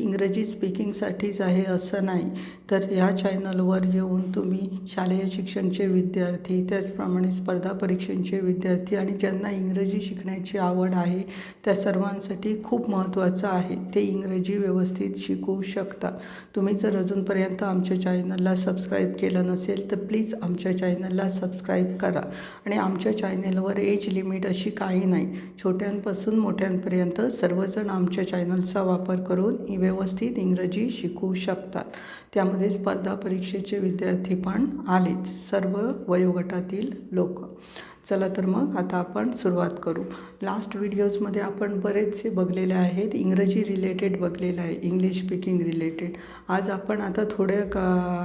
इंग्रजी स्पीकिंगसाठीच आहे असं नाही. तर ह्या चॅनलवर येऊन तुम्ही शालेय शिक्षणचे विद्यार्थी त्याचप्रमाणे स्पर्धा परीक्षांचे विद्यार्थी आणि ज्यांना इंग्रजी शिकण्याची आवड आहे त्या सर्वांसाठी खूप महत्त्वाचं आहे. ते इंग्रजी व्यवस्थित शिकू शकता. तुम्ही जर अजूनपर्यंत आमच्या चॅनलला सबस्क्राईब केलं नसेल तर प्लीज आमच्या चॅनलला सबस्क्राईब करा. आणि आमच्या चॅनलवर एज लिमिट अशी काही नाही. छोट्यांपासून मोठ्यांपर्यंत सर्वजण आमच्या चॅनलचा वापर करून इ व्यवस्थित इंग्रजी शिकू शकतात. त्यामध्ये स्पर्धा परीक्षेचे विद्यार्थी पण आलेच सर्व वयोगटातील लोक. चला तर मग आता आपण सुरुवात करू. लास्ट व्हिडिओजमध्ये आपण बरेचसे बघलेले आहेत. इंग्रजी रिलेटेड बघलेलं आहे. इंग्लिश स्पीकिंग रिलेटेड आज आपण आता थोड्या का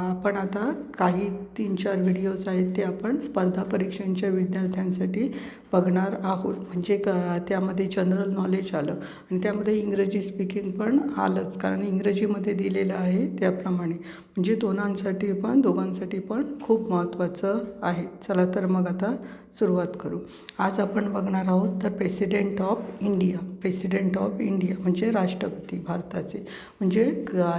आपण आता काही तीन चार व्हिडिओज आहेत ते आपण स्पर्धा परीक्षांच्या विद्यार्थ्यांसाठी बघणार आहोत. म्हणजे क त्यामध्ये जनरल नॉलेज आलं. आणि त्यामध्ये इंग्रजी स्पीकिंग पण आलंच. कारण इंग्रजीमध्ये दिलेलं आहे त्याप्रमाणे. म्हणजे दोनांसाठी पण दोघांसाठी पण खूप महत्त्वाचं आहे. चला तर मग आता सुरुवात करू. आज आपण बघणार आहोत तर president of India. President of India म्हणजे राष्ट्रपती भारताचे. म्हणजे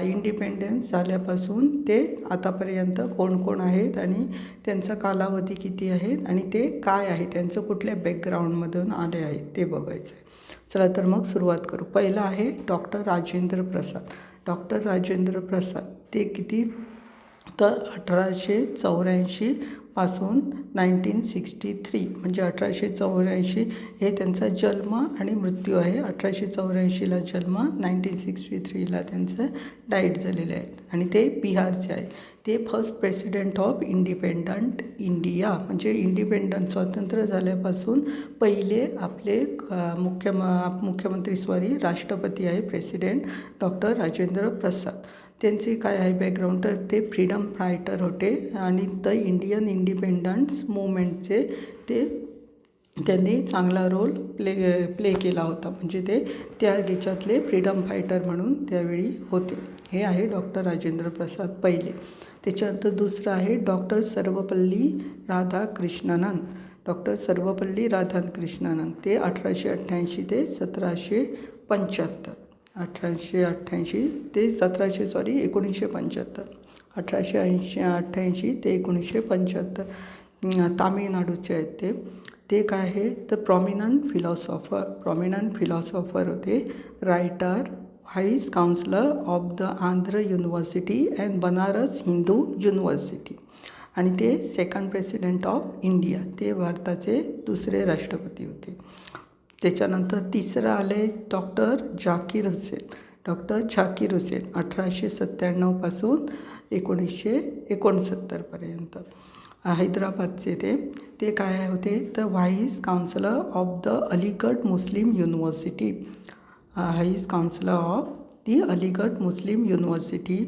इंडिपेंडन्स झाल्यापासून ते आतापर्यंत कोण कोण आहेत आणि त्यांचा कालावधी किती आहेत आणि ते काय आहे त्यांचं कुठल्या बॅकग्राऊंडमधून आले आहेत ते बघायचं आहे चला तर मग सुरुवात करू. पहिलं आहे डॉक्टर राजेंद्र प्रसाद. डॉक्टर राजेंद्र प्रसाद. ते किती? तर अठराशे चौऱ्याऐंशीपासून नाईन्टीन सिक्स्टी थ्री म्हणजे अठराशे चौऱ्याऐंशी हे त्यांचा जन्म आणि मृत्यू आहे. अठराशे चौऱ्याऐंशीला जन्म नाईन्टीन सिक्स्टी थ्रीला त्यांचं डाईट झालेले आहेत. आणि ते बिहारचे आहेत. ते first president of independent India म्हणजे इंडिपेंडंट स्वातंत्र्य झाल्यापासून पहिले आपले मुख्यम मुख्यमंत्री सॉरी राष्ट्रपती आहे प्रेसिडेंट डॉक्टर राजेंद्र प्रसाद. त्यांचे काय आहे बॅकग्राऊंड तर ते फ्रीडम फायटर होते आणि द इंडियन इंडिपेंडन्स मुवमेंटचे ते त्यांनी चांगला रोल प्ले प्ले केला होता. म्हणजे ते त्या याच्यातले फ्रीडम फायटर म्हणून त्यावेळी होते. हे आहे डॉक्टर राजेंद्र प्रसाद पहिले. त्याच्यानंतर दुसरं आहे डॉक्टर सर्वपल्ली राधाकृष्णनन डॉक्टर सर्वपल्ली राधाकृष्णनन ते अठराशे अठ्ठ्याऐंशी ते सतराशे पंच्याहत्तर. अठराशे अठ्ठ्याऐंशी ते सतराशे सॉरी एकोणीसशे पंच्याहत्तर. अठराशे ऐंशी अठ्ठ्याऐंशी ते एकोणीसशे पंच्याहत्तर. तामिळनाडूचे आहेत ते. ते काय आहे? तर प्रॉमिनंट फिलॉसॉफर प्रॉमिनंट फिलॉसॉफर होते. Writer vice chancellor of the Andhra university and Banaras Hindu university आणि ते सेकंड प्रेसिडेंट ऑफ इंडिया ते भारताचे दुसरे राष्ट्रपती होते. त्याच्यानंतर तिसरं आले डॉक्टर जाकीर हुसेन. डॉक्टर झाकीर हुसेन अठराशे सत्त्याण्णवपासून एकोणीसशे एकोणसत्तरपर्यंत हैदराबादचे ते. ते काय होते? तर vice chancellor of the Aligarh Muslim university vice chancellor of the Aligarh Muslim university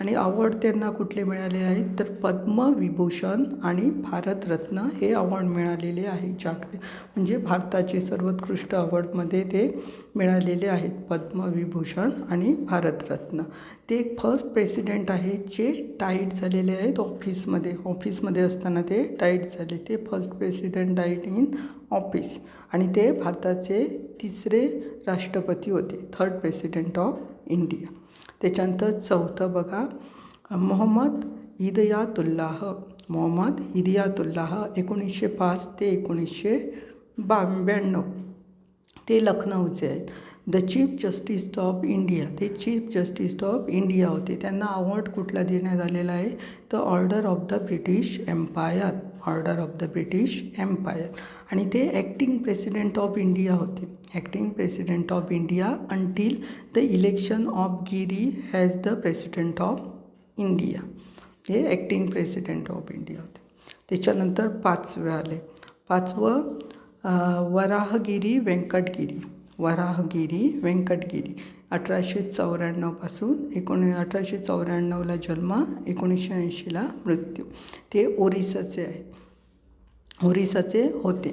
आणि अवॉर्ड त्यांना कुठले मिळाले आहेत तर पद्मविभूषण आणि भारतरत्न हे अवॉर्ड मिळालेले आहे. जागतिक म्हणजे भारताचे सर्वोत्कृष्ट अवॉर्डमध्ये ते मिळालेले आहेत. पद्मविभूषण आणि भारतरत्न. ते एक फर्स्ट प्रेसिडेंट आहेत जे टाईट झालेले आहेत ऑफिसमध्ये ऑफिसमध्ये असताना ते टाईट झाले. ते first president died in office आणि ते भारताचे तिसरे राष्ट्रपती होते. थर्ड प्रेसिडेंट ऑफ इंडिया त्याच्यानंतर चौथं बघा. मोहम्मद हिदयातुल्लाह. मोहम्मद हिदयातुल्लाह एकोणीसशे पाच ते एकोणीसशे ब्याण्णव ते लखनौचे आहेत. The chief justice of India ते चीफ जस्टिस ऑफ इंडिया होते. त्यांना अवॉर्ड कुठला देण्यात आलेला आहे? तर order of the British empire order of the British empire आणि ते ॲक्टिंग प्रेसिडेंट ऑफ इंडिया होते. Acting president of India until the election of Giri as the president of India हे ॲक्टिंग प्रेसिडेंट ऑफ इंडिया होते. त्याच्यानंतर पाचवे आले. पाचवं वराहगिरी व्यंकटगिरी. वराहगिरी व्यंकटगिरी अठराशे चौऱ्याण्णवपासून एकोणी अठराशे चौऱ्याण्णवला जन्म एकोणीसशे ऐंशीला मृत्यू. ते ओरिसाचे आहेत ओरिसाचे होते.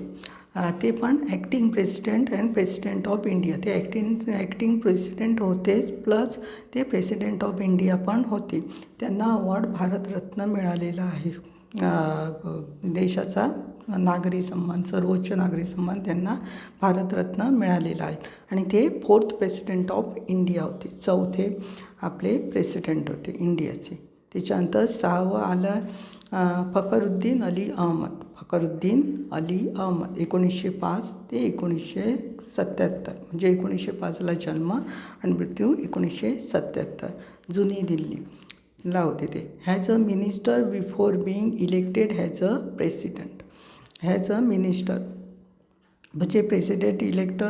ते पण acting president and president of India ते ॲक्टिंग ॲक्टिंग प्रेसिडेंट होते प्लस ते प्रेसिडेंट ऑफ इंडिया पण होते. त्यांना अवॉर्ड भारतरत्न मिळालेला आहे. देशाचा नागरी सन्मान सर्वोच्च नागरी सन्मान त्यांना भारतरत्न मिळालेला आहे. आणि ते फोर्थ प्रेसिडेंट ऑफ इंडिया होते. चौथे आपले प्रेसिडेंट होते इंडियाचे. त्याच्यानंतर सहावं आलं फकरुद्दीन फखरुद्दीन अली अहमद. फखरुद्दीन अली अहमद. एकोणीसशे पाच ते एकोणीसशे सत्याहत्तर. म्हणजे एकोणीसशे पाचला जन्म आणि मृत्यू एकोणीसशे सत्याहत्तर. जुनी दिल्ली ला होते ते. As a minister before being elected as a president as a minister म्हणजे प्रेसिडेंट इलेक्ट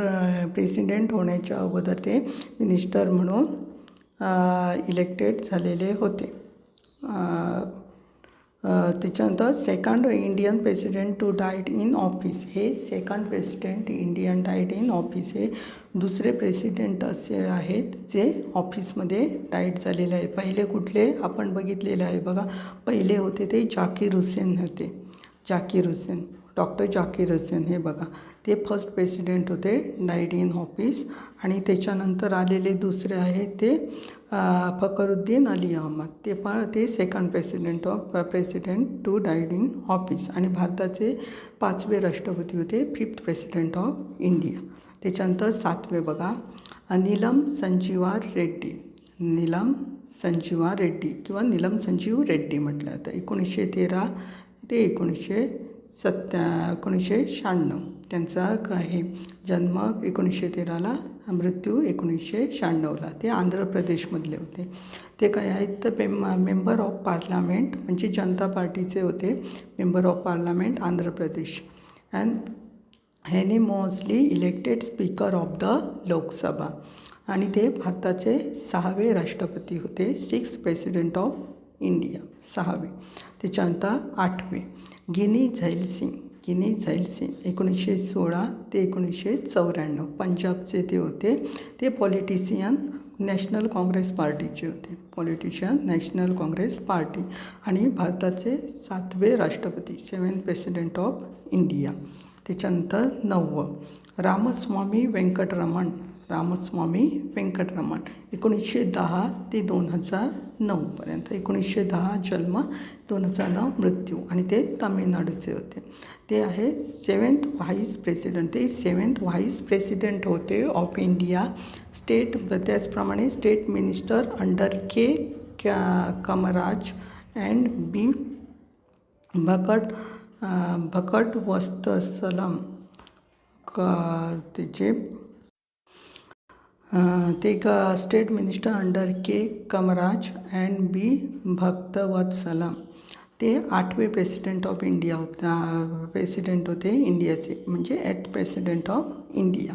प्रेसिडेंट होण्याच्या अगोदर ते मिनिस्टर म्हणून इलेक्टेड झालेले होते. त्याच्यानंतर second Indian president to died in office हे second president Indian died in office हे दुसरे प्रेसिडेंट असे आहेत जे ऑफिसमध्ये डाईट झालेले आहे. पहिले कुठले आपण बघितलेले आहे बघा. पहिले होते ते जाकीर हुसेन होते. जाकीर हुसेन. डॉक्टर जाकीर हुसेन हे बघा. ते फर्स्ट प्रेसिडेंट होते डाईट इन ऑफिस आणि त्याच्यानंतर आलेले दुसरे आहेत ते फखरुद्दीन अली अहमद. ते पण ते second president of president to died in office आणि भारताचे पाचवे राष्ट्रपती होते फिफ्थ प्रेसिडेंट ऑफ इंडिया त्याच्यानंतर सातवे बघा. नीलम संजीवा रेड्डी. नीलम संजीवा रेड्डी किंवा नीलम संजीव रेड्डी म्हटलं जातं. एकोणीसशे तेरा ते एकोणीसशे सत्या एकोणीसशे शहाण्णव. त्यांचा क- आहे. जन्म एकोणीसशे तेराला मृत्यू एकोणीसशे शहाण्णवला. ते आंध्र प्रदेशमधले होते. ते काय आहेत? तर पेम मेंबर ऑफ पार्लमेंट म्हणजे जनता पार्टीचे होते. Member of parliament Andhra Pradesh and unanimously elected speaker of the Lok Sabha. आणि ते भारताचे सहावे राष्ट्रपती होते. सिक्स प्रेसिडेंट ऑफ इंडिया सहावे. त्याच्यानंतर आठवे. गिनी झैल सिंग गिनी झैल सिंग एकोणीसशे सोळा ते एकोणीसशे चौऱ्याण्णव पंजाबचे ते होते. ते पॉलिटिशियन नॅशनल काँग्रेस पार्टीचे होते. पॉलिटिशियन नॅशनल काँग्रेस पार्टी आणि भारताचे सातवे राष्ट्रपती सेवन प्रेसिडेंट ऑफ इंडिया त्याच्यानंतर नववं रामस्वामी व्यंकटरमण. रामस्वामी व्यंकटरमण. एकोणीसशे दहा ते दोन हजार नऊपर्यंत एकोणीसशे दहा जन्म दोन हजार नऊ मृत्यू आणि ते तामिळनाडूचे होते. ते आहे सेवन्थ व्हाईस प्रेसिडेंट. ते सेवन्थ व्हाईस प्रेसिडेंट होते ऑफ इंडिया स्टेट. त्याचप्रमाणे state minister under K Kamaraj and B Bhakt Bhaktavatsalam. क त्याचे ते क state minister under K Kamaraj and B Bhaktavatsalam ते आठवे प्रेसिडेंट ऑफ इंडिया होता प्रेसिडेंट होते इंडियाचे म्हणजे ॲट प्रेसिडेंट ऑफ इंडिया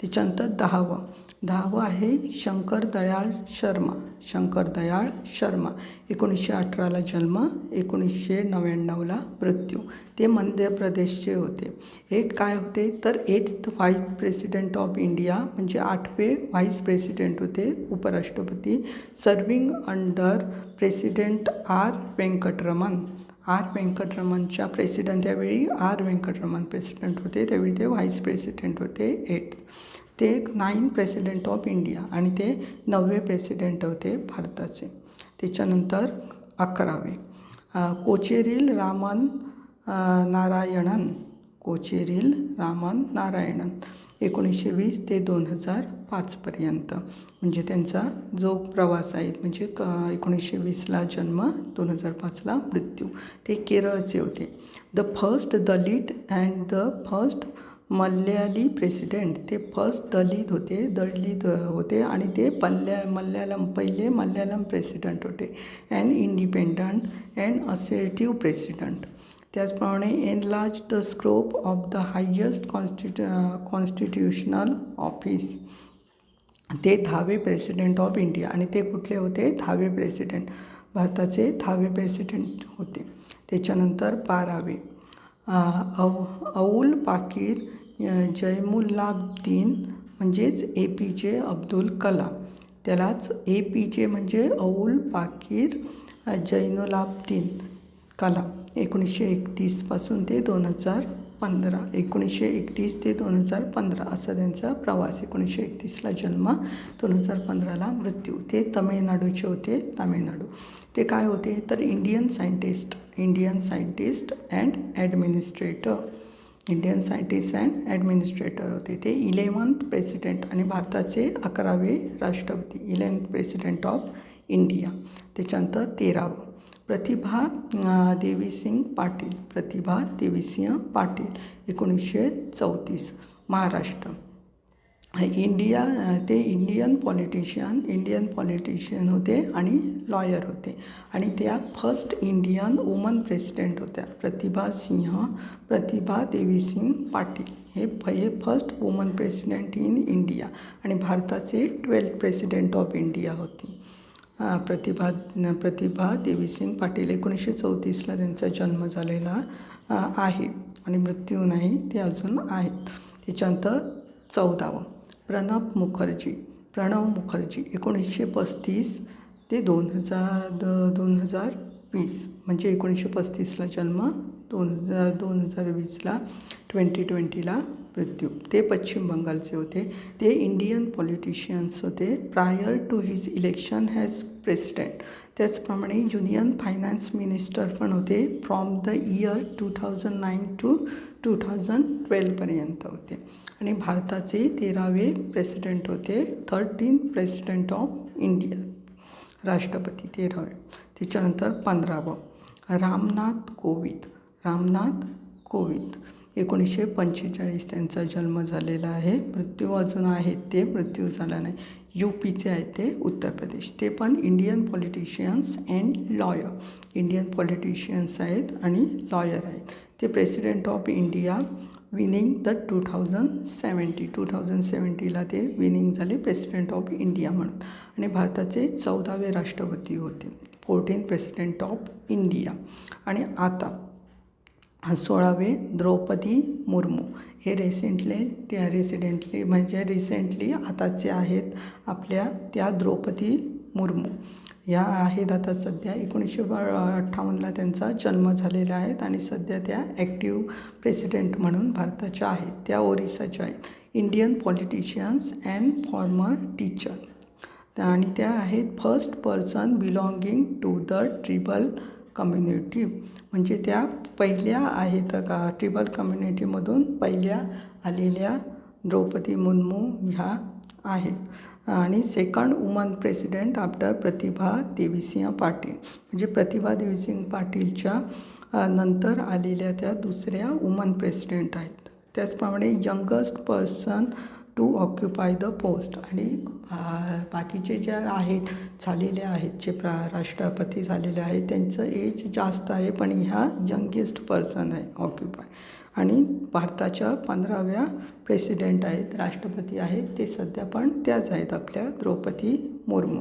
त्याच्यानंतर दहावं. दहावं आहे शंकर दयाळ शर्मा. शंकर दयाळ शर्मा. एकोणीसशे अठराला जन्म एकोणीसशे नव्याण्णवला मृत्यू. ते मध्य प्रदेशचे होते. हे काय होते? तर eighth vice president of India म्हणजे आठवे व्हाईस प्रेसिडेंट होते उपराष्ट्रपती. Serving under president R Venkataraman R व्यंकटरमनच्या president त्यावेळी आर व्यंकटरमन प्रेसिडेंट होते. त्यावेळी ते व्हाईस प्रेसिडेंट होते एट ते नाईन प्रेसिडेंट ऑफ इंडिया आणि ते नववे प्रेसिडेंट होते भारताचे. त्याच्यानंतर अकरावे. कोचेरील रामन नारायणन कोचेरील रामन नारायणन एकोणीसशे वीस ते दोन हजार पाचपर्यंत म्हणजे त्यांचा जो प्रवास आहे म्हणजे क एकोणीसशे वीसला जन्म दोन हजार पाचला मृत्यू. ते केरळचे होते. The first Dalit and the first Malayali president ते फर्स्ट दलित होते दलित होते आणि ते पल्ल्या मल्याळम पहिले मल्याळम प्रेसिडेंट होते. And independent and assertive president. त्याचप्रमाणे enlarge the scope of the highest कॉन्स्टिट्यू constitutional office. ते दहावे प्रेसिडेंट ऑफ इंडिया आणि ते कुठले होते? दहावे प्रेसिडेंट. भारताचे दहावे प्रेसिडेंट होते. त्याच्यानंतर बारावे. अव अऊल पाकीर जयमुल्लाब्दीन म्हणजेच ए पी जे अब्दुल कलाम. त्यालाच ए पी जे म्हणजे अऊल पाकीर जैनुलाब्दीन कलाम. एकोणीसशे एकतीसपासून ते दोन हजार पंधरा एकोणीसशे एकतीस ते दोन हजार पंधरा असा त्यांचा प्रवास. एकोणीसशे एकतीसला जन्म दोन हजार पंधराला मृत्यू. ते तमिळनाडूचे होते तामिळनाडू. ते काय होते? तर Indian scientist Indian scientist and administrator. Indian scientist and administrator होते ते. इलेवन्थ प्रेसिडेंट आणि भारताचे अकरावे राष्ट्रपती. Eleventh president of India. त्याच्यानंतर तेरावं. प्रतिभा देवी सिंग पाटील. प्रतिभा देवीसिंह पाटील. एकोणीसशे चौतीस. महाराष्ट्र. इंडिया ते इंडियन पॉलिटिशियन इंडियन पॉलिटिशियन होते आणि लॉयर होते. आणि त्या फर्स्ट इंडियन वुमन प्रेसिडेंट होत्या प्रतिभा सिंह प्रतिभा देवीसिंग पाटील. हे फ हे first woman president in India आणि भारताचे ट्वेल्थ प्रेसिडेंट ऑफ इंडिया होती. प्रतिभा प्रतिभा देवीसिंग पाटील एकोणीसशे चौतीसला त्यांचा जन्म झालेला आहे. आणि मृत्यू नाही ते अजून आहेत. त्याच्यानंतर चौदावं. प्रणब मुखर्जी प्रणव मुखर्जी एकोणीसशे पस्तीस ते दोन हजार द दोन हजार वीस म्हणजे एकोणीसशे पस्तीसला जन्म दोन हजार दोन हजार वीसला ट्वेंटी ट्वेंटीला मृत्यू. ते पश्चिम बंगालचे होते. ते इंडियन पॉलिटिशियन्स होते. Prior to his election as president त्याचप्रमाणे युनियन फायनान्स मिनिस्टर पण होते. From the year two thousand nine to two thousand ट्वेल्वपर्यंत होते. आणि भारताचे तेरावे प्रेसिडेंट होते थर्टीन प्रेसिडेंट ऑफ इंडिया राष्ट्रपती तेरावे. त्याच्यानंतर पंधरावं. रामनाथ कोविंद. रामनाथ कोविंद. एकोणीसशे पंचेचाळीस त्यांचा जन्म झालेला आहे. मृत्यू अजून आहेत ते मृत्यू झाला नाही. यू पीचे आहेत ते उत्तर प्रदेश. ते पण Indian politicians and lawyer Indian politicians आहेत आणि लॉयर आहेत. ते president of India winning the two thousand seventy two thousand सेवन्टीला ते विनिंग झाले प्रेसिडेंट ऑफ इंडिया म्हणून. आणि भारताचे चौदावे राष्ट्रपती होते. फोर्टीन प्रेसिडेंट ऑफ इंडिया आणि आता सोळावे द्रौपदी मुर्मू. हे रिसेंटली त्या रेसिडेंटली म्हणजे रिसेंटली आताचे आहेत आपल्या त्या द्रौपदी मुर्मू. या आहेत आता सध्या. एकोणीसशे अठ्ठावन्नला त्यांचा जन्म झालेला आहेत आणि सध्या त्या ॲक्टिव्ह प्रेसिडेंट म्हणून भारताच्या आहेत. त्या ओरिसाच्या आहेत. Indian politicians and former teacher आणि त्या आहेत first person belonging to the tribal community म्हणजे त्या पहिल्या आहेत का ट्रिबल कम्युनिटीमधून पहिल्या आलेल्या द्रौपदी मुर्मू ह्या आहेत. आणि second woman president after Pratibha Devisingh Patil. म्हणजे प्रतिभा देवीसिंह पाटीलच्या नंतर आलेल्या त्या दुसऱ्या वुमन प्रेसिडेंट आहेत. त्याचप्रमाणे youngest person to occupy the post आणि बाकीचे जे आहेत झालेले आहेत जे प्रा राष्ट्रपती झालेले आहेत त्यांचं एज जास्त आहे पण ह्या यंगेस्ट पर्सन आहे ऑक्युपाय आणि भारताच्या पंधराव्या प्रेसिडेंट आहेत राष्ट्रपती आहेत ते सध्या पण त्याच आहेत आपल्या Draupadi Murmu.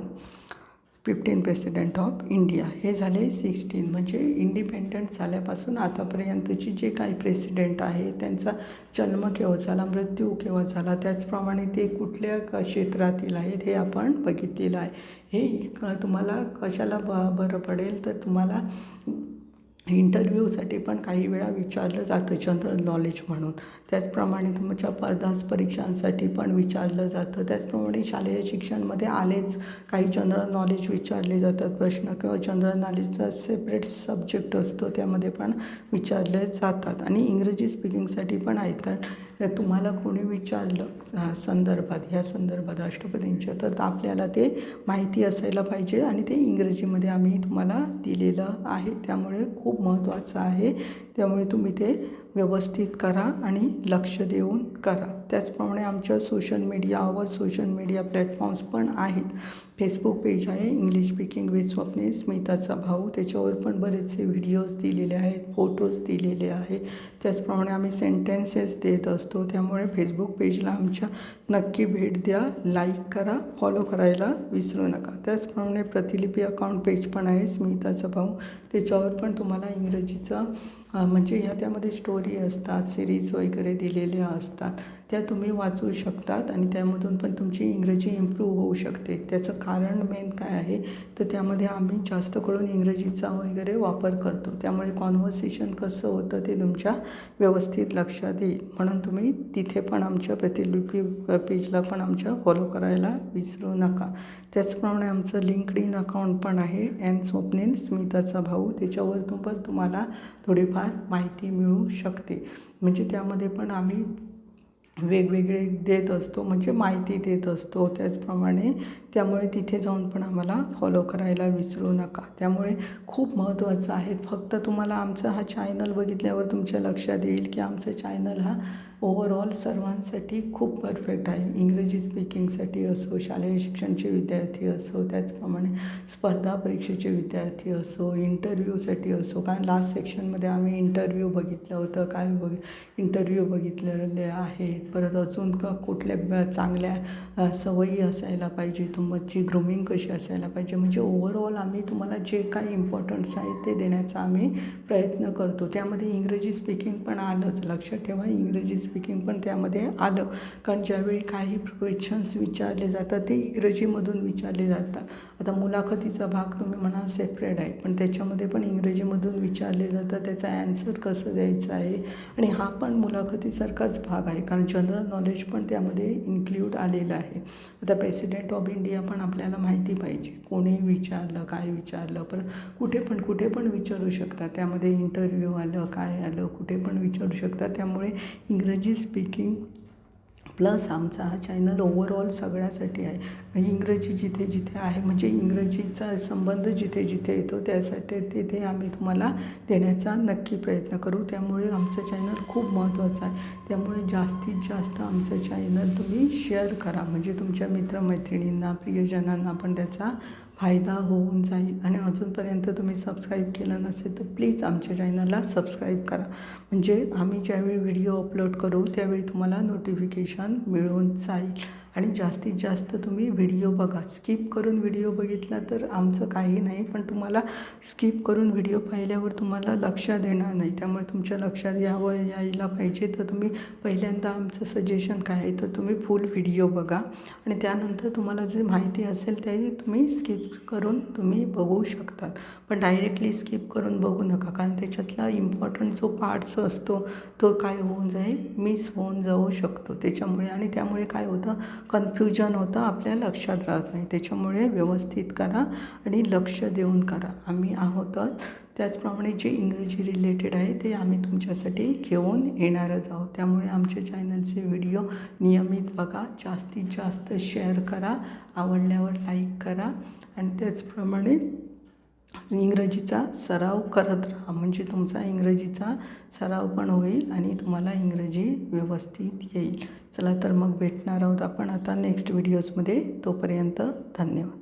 Fifteen president of India हे झाले सिक्स्टीन म्हणजे इंडिपेंडंट झाल्यापासून आतापर्यंतची जे काही प्रेसिडेंट आहे त्यांचा जन्म केव्हा झाला मृत्यू केव्हा झाला त्याचप्रमाणे ते कुठल्या क्षेत्रातील आहेत हे आपण बघितलेलं आहे. हे तुम्हाला कशाला ब बरं पडेल तर तुम्हाला इंटरव्ह्यूसाठी पण काही वेळा विचारलं जातं जनरल नॉलेज म्हणून. त्याचप्रमाणे तुमच्या स्पर्धास परीक्षांसाठी पण विचारलं जातं. त्याचप्रमाणे शालेय शिक्षणमध्ये आलेच काही जनरल नॉलेज विचारले जातात प्रश्न किंवा जनरल नॉलेजचा सेपरेट सब्जेक्ट असतो त्यामध्ये पण विचारले जातात. आणि इंग्रजी स्पीकिंगसाठी पण आहेत. कारण तुम्हाला कोणी विचारलं संदर्भात ह्या संदर्भात राष्ट्रपतींच्या तर आपल्याला ते माहिती असायला पाहिजे आणि ते इंग्रजीमध्ये आम्ही तुम्हाला दिलेलं आहे. त्यामुळे खूप महत्त्वाचं आहे त्यामुळे तुम्ही ते व्यवस्थित करा आणि लक्ष देऊन करा. त्याचप्रमाणे आमच्या सोशल मीडियावर सोशल मीडिया प्लॅटफॉर्म्स पण आहेत. फेसबुक पेज आहे इंग्लिश स्पीकिंग विथ स्वप्ने स्मिताचा भाऊ त्याच्यावर पण बरेचसे व्हिडिओज दिलेले आहेत फोटोज दिलेले आहे त्याचप्रमाणे आम्ही सेंटेन्सेस देत असतो त्यामुळे फेसबुक पेजला आमच्या नक्की भेट द्या लाईक करा फॉलो करायला विसरू नका. त्याचप्रमाणे प्रतिलिपी अकाउंट पेज पण आहे स्मिताचा भाऊ त्याच्यावर पण तुम्हाला इंग्रजीचं म्हणजे ह्या त्यामध्ये स्टोरी असतात सिरीज वगैरे दिलेल्या असतात. त्या तुम्ही वाचू शकतात आणि त्यामधून पण तुमची इंग्रजी इम्प्रूव्ह होऊ शकते. त्याचं कारण मेन काय आहे? तर त्यामध्ये आम्ही जास्त करून इंग्रजीचा वगैरे वापर करतो. त्यामुळे कॉन्व्हर्सेशन कसं होतं ते तुमच्या व्यवस्थित लक्षात येईल. म्हणून तुम्ही तिथे पण आमच्या प्रतिलिपी पेजला पण आमच्या फॉलो करायला विसरू नका. त्याचप्रमाणे आमचं लिंकड इन अकाउंट पण आहे. एन स्वप्नील स्मिताचा भाऊ. त्याच्यावरतून पण तुम्हाला थोडीफार माहिती मिळू शकते. म्हणजे त्यामध्ये पण आम्ही वेगवेगळे देत असतो म्हणजे माहिती देत असतो त्याचप्रमाणे. त्यामुळे तिथे जाऊन पण आम्हाला फॉलो करायला विसरू नका. त्यामुळे खूप महत्त्वाचं आहे. फक्त तुम्हाला आमचा हा चॅनल बघितल्यावर तुमच्या लक्षात येईल की आमचा चॅनल हा ओवरऑल सर्वांसाठी खूप परफेक्ट आहे. इंग्रजी स्पीकिंगसाठी असो शालेय शिक्षणचे विद्यार्थी असो त्याचप्रमाणे स्पर्धा परीक्षेचे विद्यार्थी असो इंटरव्ह्यूसाठी असो. कारण लास्ट सेक्शनमध्ये आम्ही इंटरव्ह्यू बघितलं होतं. काय बघ इंटरव्ह्यू बघितलेले आहेत. परत अजून क कुठल्या चांगल्या सवयी असायला पाहिजे. तुमची ग्रुमिंग कशी असायला पाहिजे. म्हणजे ओव्हरऑल आम्ही तुम्हाला जे काही इम्पॉर्टन्स आहे ते देण्याचा आम्ही प्रयत्न करतो. त्यामध्ये इंग्रजी स्पीकिंग पण आलंच. लक्षात ठेवा इंग्रजी स्पीकिंग पण त्यामध्ये आलं. कारण ज्यावेळी काही क्वेश्चन्स विचारले जातात ते इंग्रजीमधून विचारले जातात. आता मुलाखतीचा भाग तुम्ही म्हणा सेपरेट आहे. पण त्याच्यामध्ये पण इंग्रजीमधून विचारले जातात त्याचा ॲन्सर कसं द्यायचं आहे? आणि हा पण मुलाखतीसारखाच भाग आहे. कारण जनरल नॉलेज पण त्यामध्ये इन्क्ल्यूड आलेलं आहे. आता प्रेसिडेंट ऑफ इंडिया पण आपल्याला माहिती पाहिजे. कोणी विचारलं काय विचारलं परत कुठे पण कुठे पण विचारू शकतात. त्यामध्ये इंटरव्ह्यू आलं काय आलं कुठे पण विचारू शकता त्यामुळे इंग्रजी स्पीकिंग प्लस आमचा हा चॅनल ओवरऑल सगळ्यासाठी आहे. इंग्रजी जिथे जिथे आहे म्हणजे इंग्रजीचा संबंध जिथे जिथे येतो त्यासाठी तिथे आम्ही तुम्हाला देण्याचा नक्की प्रयत्न करू. त्यामुळे आमचं चॅनल खूप महत्त्वाचं आहे. त्यामुळे जास्तीत जास्त आमचं चॅनल तुम्ही शेअर करा. म्हणजे तुमच्या मित्रमैत्रिणींना प्रियजनांना पण त्याचा फायदा होऊन जाईल आणि अजूनपर्यंत तुम्ही सबस्क्राईब केलं नसेल तर प्लीज आमच्या चॅनलला सबस्क्राईब करा. म्हणजे आम्ही ज्यावेळी व्हिडिओ अपलोड करू त्यावेळी तुम्हाला नोटिफिकेशन मिळून जाईल. आणि जास्तीत जास्त तुम्ही व्हिडिओ बघा. स्किप करून व्हिडिओ बघितला तर आमचं काही नाही पण तुम्हाला स्किप करून व्हिडिओ पाहिल्यावर तुम्हाला लक्षात येणार नाही. त्यामुळे तुमच्या लक्षात यावं यायला पाहिजे. तर तुम्ही पहिल्यांदा आमचं सजेशन काय आहे तर तुम्ही फुल व्हिडिओ बघा. आणि त्यानंतर तुम्हाला जे माहिती असेल ते तुम्ही स्किप करून तुम्ही बघू शकतात पण डायरेक्टली स्किप करून बघू नका कारण त्याच्यातला इम्पॉर्टंट जो पार्ट्स असतो तो काय होऊन जाईल मिस होऊन जाऊ शकतो. त्याच्यामुळे आणि त्यामुळे काय होतं कन्फ्युजन होतं आपल्या लक्षात राहत नाही. त्याच्यामुळे व्यवस्थित करा आणि लक्ष देऊन करा. आम्ही आहोतच त्याचप्रमाणे जे इंग्रजी रिलेटेड आहे ते आम्ही तुमच्यासाठी घेऊन येणारच आहोत. त्यामुळे आमच्या चॅनलचे व्हिडिओ नियमित बघा. जास्तीत जास्त शेअर करा. आवडल्यावर लाईक करा. आणि त्याचप्रमाणे इंग्रजीचा सराव करत राहा. म्हणजे तुमचा इंग्रजीचा सराव पण होईल आणि तुम्हाला इंग्रजी व्यवस्थित येईल. चला तर मग भेटणार आहोत आपण आता नेक्स्ट व्हिडिओजमध्ये तोपर्यंत धन्यवाद.